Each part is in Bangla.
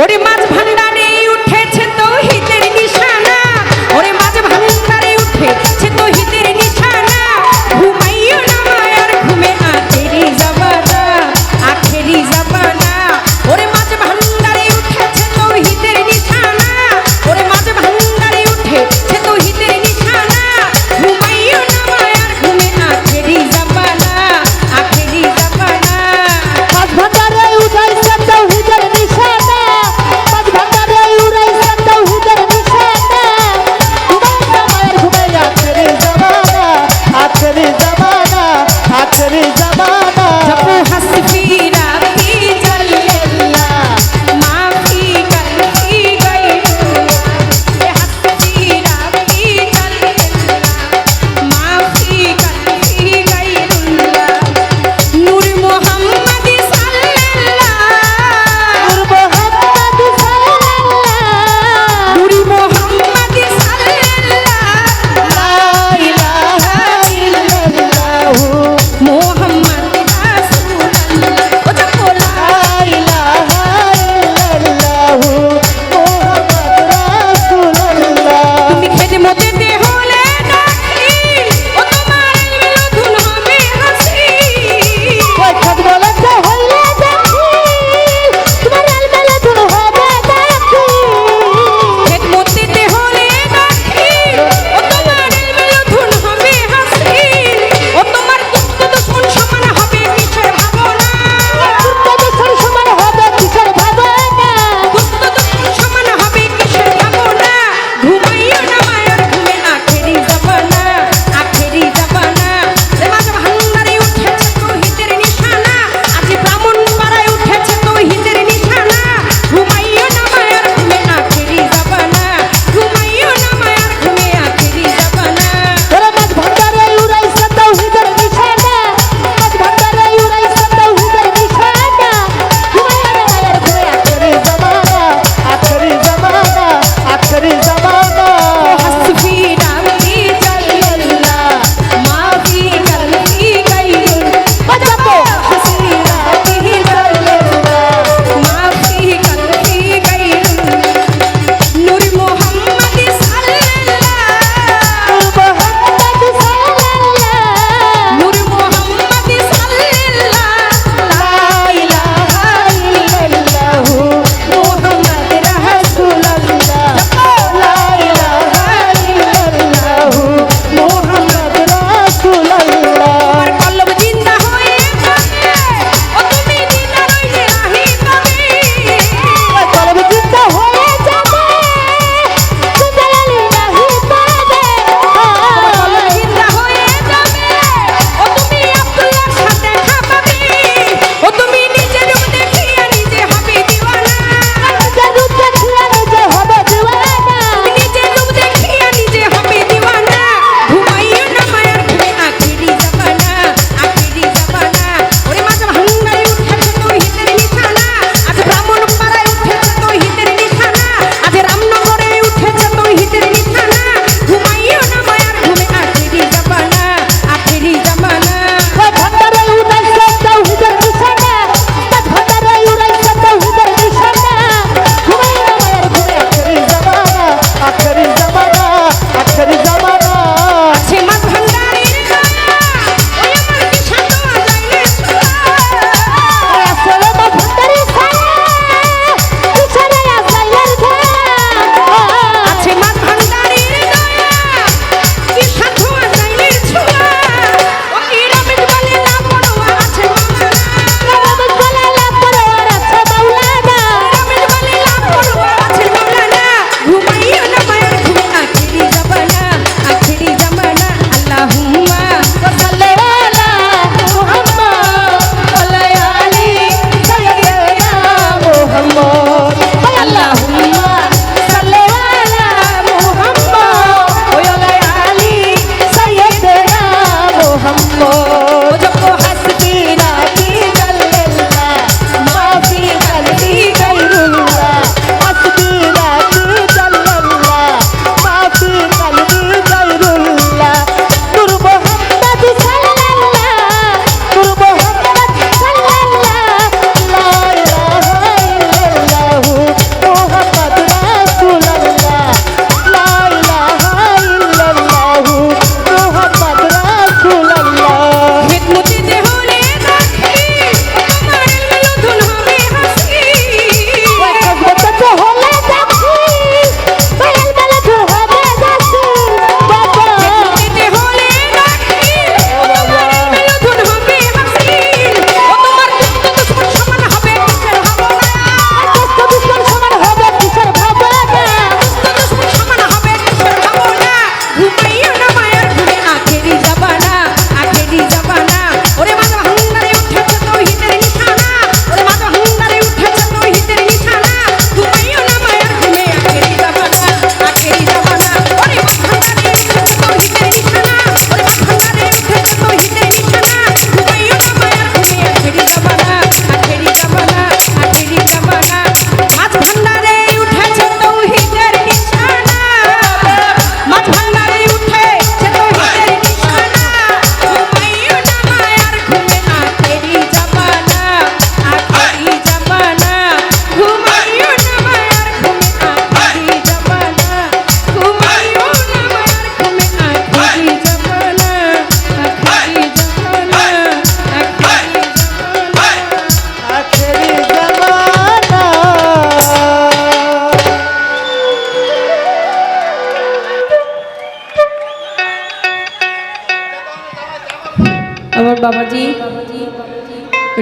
ওরে মাছ ভান্ডারে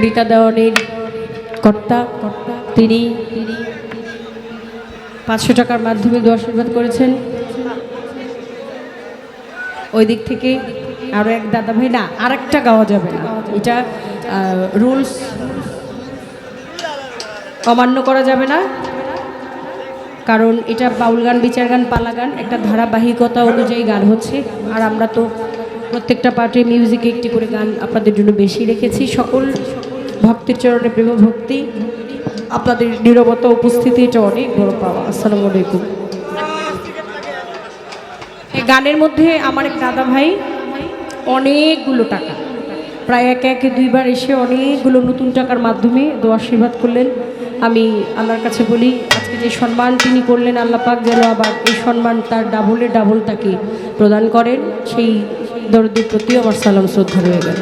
রীতা দেওয়ানের কর্তা কর্তা তিনি পাঁচশো টাকার মাধ্যমে দোয়া আশীর্বাদ করেছেন। ওই দিক থেকে আরও এক দাদা ভাই, না, আরেকটা গাওয়া যাবে না। এটা রুলস অমান্য করা যাবে না। কারণ এটা বাউল গান, বিচার গান, পালা গান, একটা ধারাবাহিকতা অনুযায়ী গান হচ্ছে। আর আমরা তো প্রত্যেকটা পার্টির মিউজিকে একটি করে গান আপনাদের জন্য বেশি রেখেছি। সকল ভক্তের চরণে প্রেম ভক্তি। আপনাদের নিরবতা উপস্থিতি, এটা অনেক বড় পাওয়া। আসসালামু আলাইকুম। গানের মধ্যে আমার এক দাদা ভাই, অনেকগুলো টাকা। প্রায় একে একে দুইবার এসে অনেকগুলো নতুন টাকার মাধ্যমে দোয়া আশীর্বাদ করলেন। আমি আল্লাহর কাছে বলি, আজকে যে সম্মান তিনি করলেন, আল্লাহ পাক যেন আবার এই সম্মান তার ডাবলে ডাবল তাকে প্রদান করেন। সেই দরদের প্রতিও আমার সালাম শ্রদ্ধা রয়ে গেল।